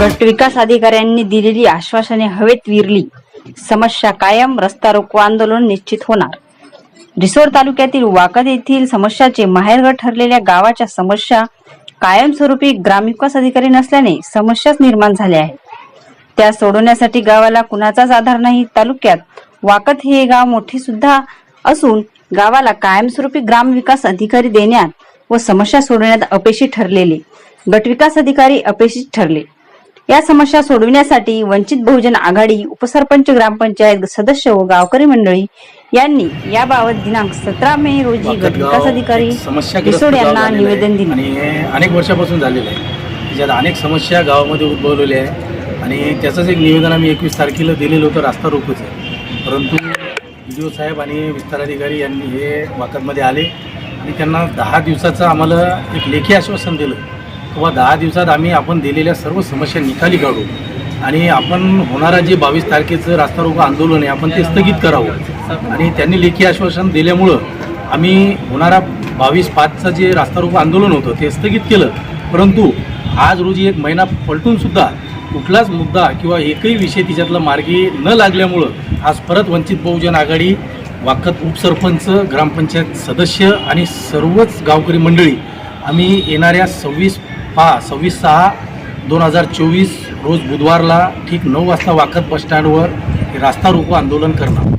गट विकास अधिकाऱ्यांनी दिलेली आश्वासने हवेत विरली. समस्या कायम रस्ता रोको आंदोलन निश्चित होणार. रिसोड तालुक्यातील वाकद येथील समस्याचे माहेरघर ठरलेल्या गावाच्या समस्या कायमस्वरूपी ग्रामविकास अधिकारी नसल्याने समस्याच निर्माण झाल्या आहेत. त्या सोडवण्यासाठी गावाला कुणाचाच आधार नाही. तालुक्यात वाकत हे गाव मोठे सुद्धा असून गावाला कायमस्वरूपी ग्रामविकास अधिकारी देण्यात व समस्या सोडवण्यात अपयशी ठरलेले. गटविकास अधिकारी अपेक्षित ठरले. या समस्या सोडविण्यासाठी वंचित बहुजन आघाडी उपसरपंच ग्रामपंचायत सदस्य व गावकरी मंडळी यांनी याबाबत दिनांक सतरा मे रोजी गाव अधिकारी रिसोड यांना. निवेदन दिले. आणि हे अनेक वर्षापासून झालेलं आहे. ज्यात अनेक समस्या गावामध्ये उद्भवलेल्या आहे. आणि त्याचंच एक निवेदन आम्ही एकवीस तारखेला दिलेलं होतं रास्ता रोकोचं. परंतु बी साहेब आणि विस्तार अधिकारी यांनी हे वाकतमध्ये आले आणि त्यांना दहा दिवसाचं आम्हाला एक लेखी आश्वासन दिलं. किंवा दहा दिवसात आम्ही आपण दिलेल्या सर्व समस्या निकाली काढू. आणि आपण होणारा जे बावीस तारखेचं रास्ता रोको आंदोलन आहे आपण ते स्थगित करावं. आणि त्यांनी लेखी आश्वासन दिल्यामुळं आम्ही होणारा बावीस पाचचं जे रास्ता रोको आंदोलन होतं ते स्थगित केलं. परंतु आज रोजी एक महिना पलटूनसुद्धा कुठलाच मुद्दा किंवा एकही विषय तिच्यातला मार्गी न लागल्यामुळं आज परत वंचित बहुजन आघाडी वाकत उपसरपंच ग्रामपंचायत सदस्य आणि सर्वच गावकरी मंडळी आम्ही येणाऱ्या सव्वीस पा सव्वीस सहा दोन हजार चोवीस रोज बुधवारला ठीक नऊ वाजता वाकत बसस्टँडवर हे रास्ता रोको आंदोलन करणार.